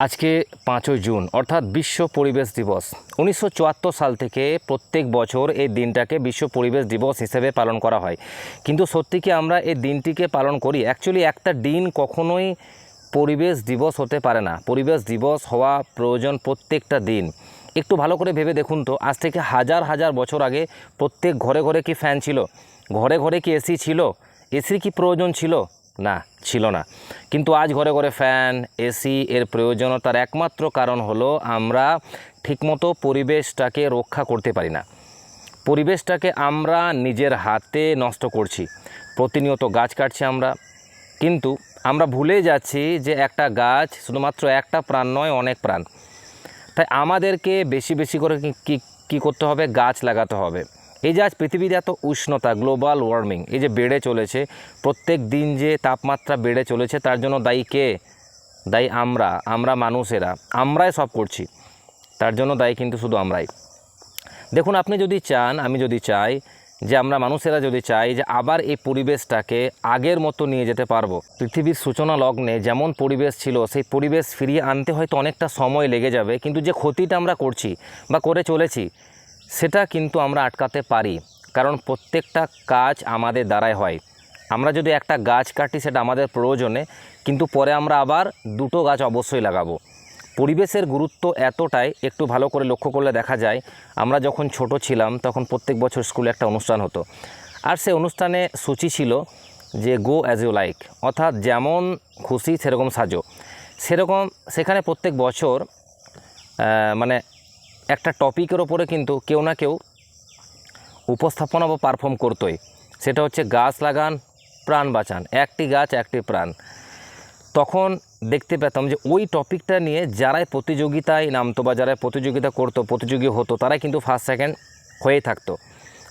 আজকে পাঁচই জুন, অর্থাৎ বিশ্ব পরিবেশ দিবস। উনিশশো চুয়াত্তর সাল থেকে প্রত্যেক বছর এই দিনটাকে বিশ্ব পরিবেশ দিবস হিসেবে পালন করা হয়। কিন্তু সত্যি কি আমরা এই দিনটিকে পালন করি? অ্যাকচুয়ালি একটা দিন কখনোই পরিবেশ দিবস হতে পারে না। পরিবেশ দিবস হওয়া প্রয়োজন প্রত্যেকটা দিন। একটু ভালো করে ভেবে দেখুন তো, আজ থেকে হাজার হাজার বছর আগে প্রত্যেক ঘরে ঘরে কি ফ্যান ছিল? ঘরে ঘরে কি এসি ছিল? এসির কি প্রয়োজন ছিল? না, ছিল না। কিন্তু আজ ঘরে ঘরে ফ্যান, এসি এর প্রয়োজনীয়তার একমাত্র কারণ হলো আমরা ঠিকমতো পরিবেশটাকে রক্ষা করতে পারি না। পরিবেশটাকে আমরা নিজের হাতে নষ্ট করছি। প্রতিনিয়ত গাছ কাটছি আমরা। কিন্তু আমরা ভুলে যাচ্ছি যে একটা গাছ শুধুমাত্র একটা প্রাণ নয়, অনেক প্রাণ। তাই আমাদেরকে বেশি বেশি করে কি, কী করতে হবে? গাছ লাগাতে হবে। এই যে আজ পৃথিবীর এত উষ্ণতা গ্লোবাল ওয়ার্মিং এই যে বেড়ে চলেছে, প্রত্যেক দিন যে তাপমাত্রা বেড়ে চলেছে, তার জন্য দায়ী কে? দায়ী আমরা আমরা মানুষেরা, আমরাই সব করছি। তার জন্য দায়ী কিন্তু শুধু আমরাই। দেখুন, আপনি যদি চান, আমি যদি চাই যে আমরা মানুষেরা যদি চাই যে আবার এই পরিবেশটাকে আগের মতো নিয়ে যেতে পারব। পৃথিবীর সূচনা লগ্নে যেমন পরিবেশ ছিল, সেই পরিবেশ ফিরিয়ে আনতে হয়তো অনেকটা সময় লেগে যাবে, কিন্তু যে ক্ষতিটা আমরা করছি বা করে চলেছি সেটা কিন্তু আমরা আটকাতে পারি, কারণ প্রত্যেকটা কাজ আমাদের দ্বারাই হয়। আমরা যদি একটা গাছ কাটি, সেটা আমাদের প্রয়োজনে, কিন্তু পরে আমরা আবার দুটো গাছ অবশ্যই লাগাবো। পরিবেশের গুরুত্ব এতটাই, একটু ভালো করে লক্ষ্য করলে দেখা যায়, আমরা যখন ছোট ছিলাম, তখন প্রত্যেক বছর স্কুলে একটা অনুষ্ঠান হতো। আর সে অনুষ্ঠানে সূচি ছিল যে গো অ্যাজ ইউ লাইক অর্থাৎ যেমন খুশি, সেরকম সাজো। সেরকম, সেখানে প্রত্যেক বছর মানে একটা টপিকের ওপরে কিন্তু কেউ না কেউ উপস্থাপনা বা পারফর্ম করতোই। সেটা হচ্ছে গাছ লাগান, প্রাণ বাঁচান। একটি গাছ, একটি প্রাণ। তখন দেখতে পেতাম যে ওই টপিকটা নিয়ে যারাই প্রতিযোগিতায় নামতো বা যারা প্রতিযোগিতা করতো, প্রতিযোগী হতো, তারাই কিন্তু ফার্স্ট সেকেন্ড হয়ে থাকতো।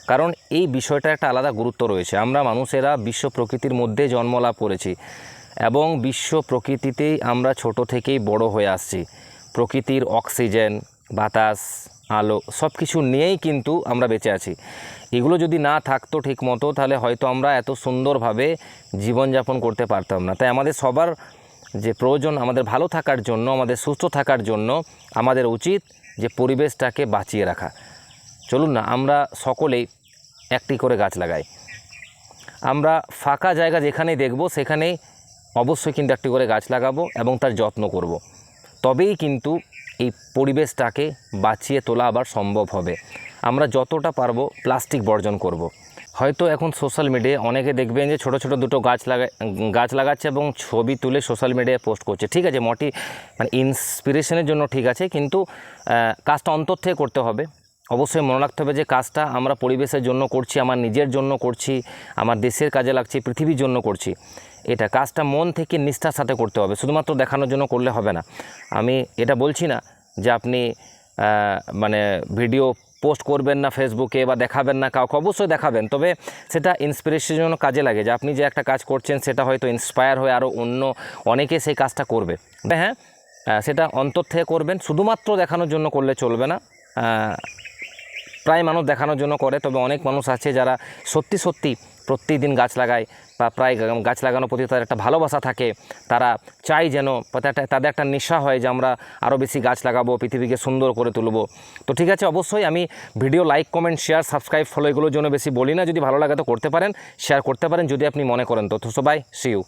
কারণ এই বিষয়টা একটা আলাদা গুরুত্ব রয়েছে। আমরা মানুষেরা বিশ্ব প্রকৃতির মধ্যে জন্ম লাভ করেছি এবং বিশ্ব প্রকৃতিতেই আমরা ছোট থেকেই বড় হয়ে আসছি। প্রকৃতির অক্সিজেন বাতাস, আলো সব কিছু নিয়েই কিন্তু আমরা বেঁচে আছি। এগুলো যদি না থাকতো ঠিক মতো তাহলে হয়তো আমরা এত সুন্দরভাবে জীবনযাপন করতে পারতাম না। তাই আমাদের সবার যে প্রয়োজন, আমাদের ভালো থাকার জন্য, আমাদের সুস্থ থাকার জন্য আমাদের উচিত যে পরিবেশটাকে বাঁচিয়ে রাখা। চলুন না, আমরা সকলেই একটি করে গাছ লাগাই। আমরা ফাঁকা জায়গা যেখানে দেখব, সেখানেই অবশ্যই কিন্তু একটি করে গাছ লাগাবো এবং তার যত্ন করব। তবেই কিন্তু এই পরিবেশটাকে বাঁচিয়ে তোলা আবার সম্ভব হবে। আমরা যতটা পারব প্লাস্টিক বর্জন করব। হয়তো এখন সোশ্যাল মিডিয়ায় অনেকে দেখবেন যে ছোট ছোট দুটো গাছ লাগা, গাছ লাগাচ্ছে এবং ছবি তুলে সোশ্যাল মিডিয়ায় পোস্ট করছে। ঠিক আছে, মোটি মানে ইন্সপিরেশনের জন্য ঠিক আছে, কিন্তু কাজটা অন্তর থেকে করতে হবে। অবশ্যই মনে রাখতে হবে যে কাজটা আমরা পরিবেশের জন্য করছি, আমার নিজের জন্য করছি, আমার দেশের কাজে লাগছি, পৃথিবীর জন্য করছি। এটা কাজটা মন থেকে নিষ্ঠার সাথে করতে হবে, শুধুমাত্র দেখানোর জন্য করলে হবে না। আমি এটা বলছি না যে আপনি মানে ভিডিও পোস্ট করবেন না ফেসবুকে বা দেখাবেন না কাউকে, অবশ্যই দেখাবেন, তবে সেটা ইন্সপিরেশনের জন্য কাজে লাগে যে আপনি যে একটা কাজ করছেন সেটা হয়তো ইন্সপায়ার হয়ে আরও অন্য অনেকে সেই কাজটা করবে। হ্যাঁ সেটা অন্তর থেকে করবেন, শুধুমাত্র দেখানোর জন্য করলে চলবে না। প্রায় মানুষ দেখানোর জন্য করে, তবে অনেক মানুষ আছে যারা সত্যি সত্যি প্রত্যেকদিন গাছ লাগায় বা প্রায় গাছ লাগানোর প্রতি তাদের একটা ভালোবাসা থাকে। তারা চাই যেন তাদের- একটা নেশা হয় যে আমরা আরও বেশি গাছ লাগাবো, পৃথিবীকে সুন্দর করে তুলব। তো ঠিক আছে, অবশ্যই আমি video like comment share subscribe follow এগুলোর জন্য বেশি বলি না। যদি ভালো লাগে তো করতে পারেন শেয়ার করতে পারেন। যদি আপনি মনে করেন তো তো সবাই সি ইউ